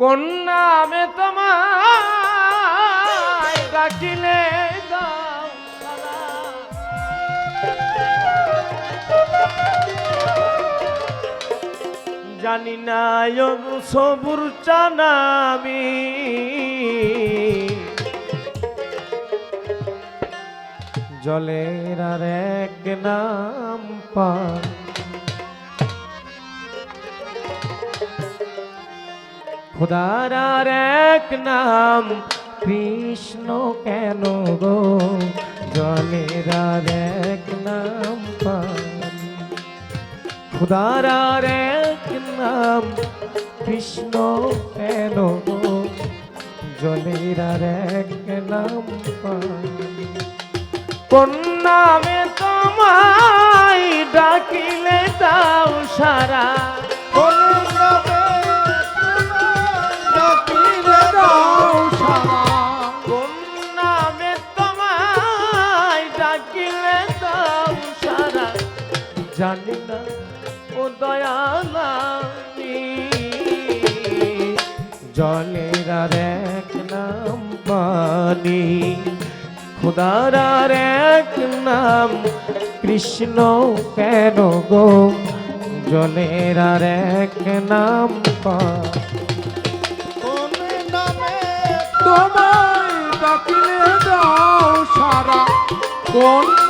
কোন নামে তোমায় ডাকিলে জানি না সবুর চানামি। জলের আর এক নাম পা খোদার আর এক নাম, কৃষ্ণ কেন গো? জলের আর এক নাম খুদার আর এক নাম, কৃষ্ণ কেন গো? জলের আর এক নাম কোন নামে তোমায় ডাকিলে দাও সারা জলের আর এক নাম পানি। খুদার আর এক নাম কৃষ্ণ কেন গো? জলের আর এক নাম নামে তোমায় সারা? কোন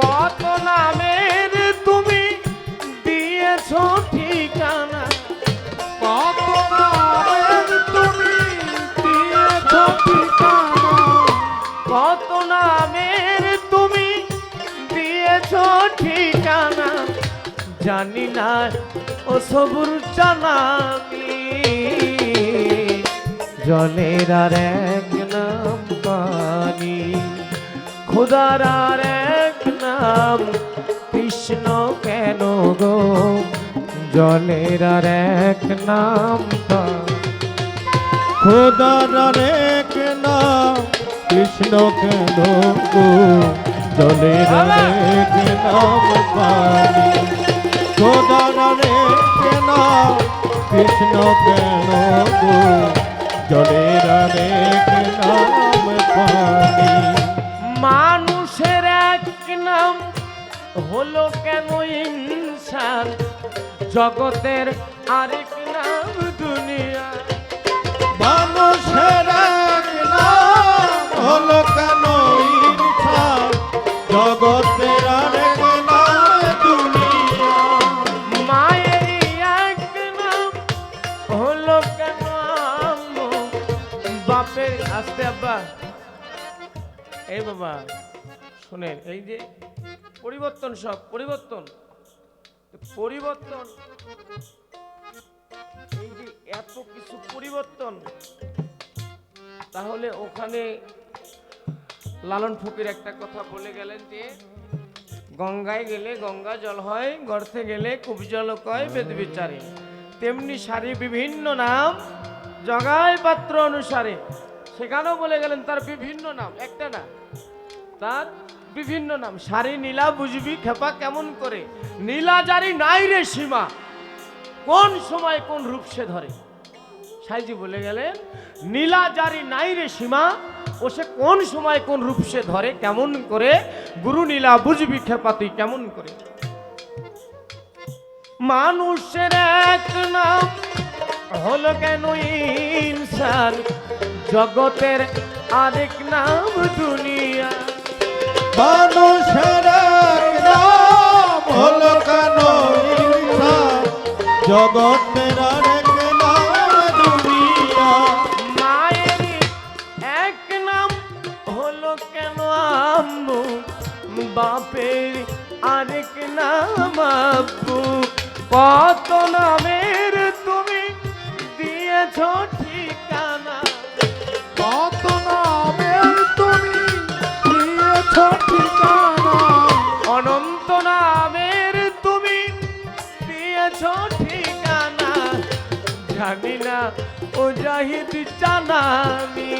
কত নামের তুমি দিয়েছ ঠিকানা? কত নামের তুমি দিয়েছ ঠিকানা? কত নামের তুমি দিয়েছ ঠিকানা? জানি না, ও সবুর জানামি জলের আর এক নাম পানি, খুদার আর নাম কৃষ্ণ কেন গো? জলের আর এক নাম খোদার এক নাম কৃষ্ণ কেন গো? জলের এক নাম পানি খোদার এক নাম কৃষ্ণ কেন গো? জলের এক নাম হলো কেন ইনসান? জগতের আরেক নাম দুনিয়া। মানুষের এক নাম হলো কেন ইনসান? জগতের আরেক নাম দুনিয়া। মায়ের এক নাম হলো কেন বাপের আসতে আব্বা। এই বাবা শুনেন এই যে পরিবর্তন সব, পরিবর্তন। পরিবর্তন, এই যে এত কিছু পরিবর্তন, তাহলে ওখানে লালন ফকির একটা কথা বলে গেলেন যে, গঙ্গায় গেলে গঙ্গা জল হয়, গর্তে গেলে কূপ জল কয়, বেদ বিচারে। তেমনি সারি বিভিন্ন নাম জগায় পাত্র অনুসারে। সেখানেও বলে গেলেন তার বিভিন্ন নাম, একটা না। তার বিভিন্ন নাম। সারি নীলা, বুঝবি খেপা কেমন করে? নীলা জারি নাই রে সীমা। কোন সময় কোন রূপ সে ধরে? সাইজি বলে গেলেন, নীলা জারি নাই রে সীমা, ও সে কোন সময় কোন রূপ সে ধরে? কেমন করে? গুরু নীলা, বুঝবি খেপা তুই কেমন করে? মানুষের এক নাম হলো কেন ইনসান? জগতের আরেক নাম দুনিয়া। মানুষের নাম হলো কেন জগতের নাম মায়ের এক নাম হলো কেন বাপের আরেক নাম কত নামের ও জাহিদ জানানি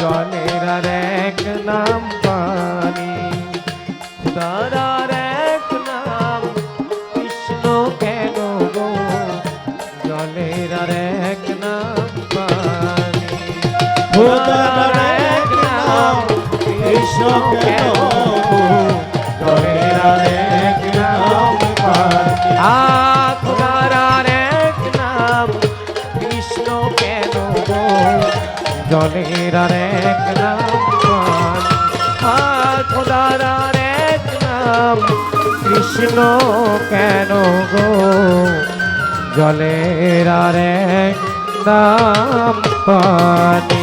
জলের আর এক নাম পানি আর এক নাম কৃষ্ণ কেন গো? জলের আর এক নাম পানি খোদার এক নাম কৃষ্ণ কেন গো? জলের আর জলের আরেক নাম পান আ খুদার আর এক নাম, কৃষ্ণ কেন গো? জলের আরেক নাম পানি।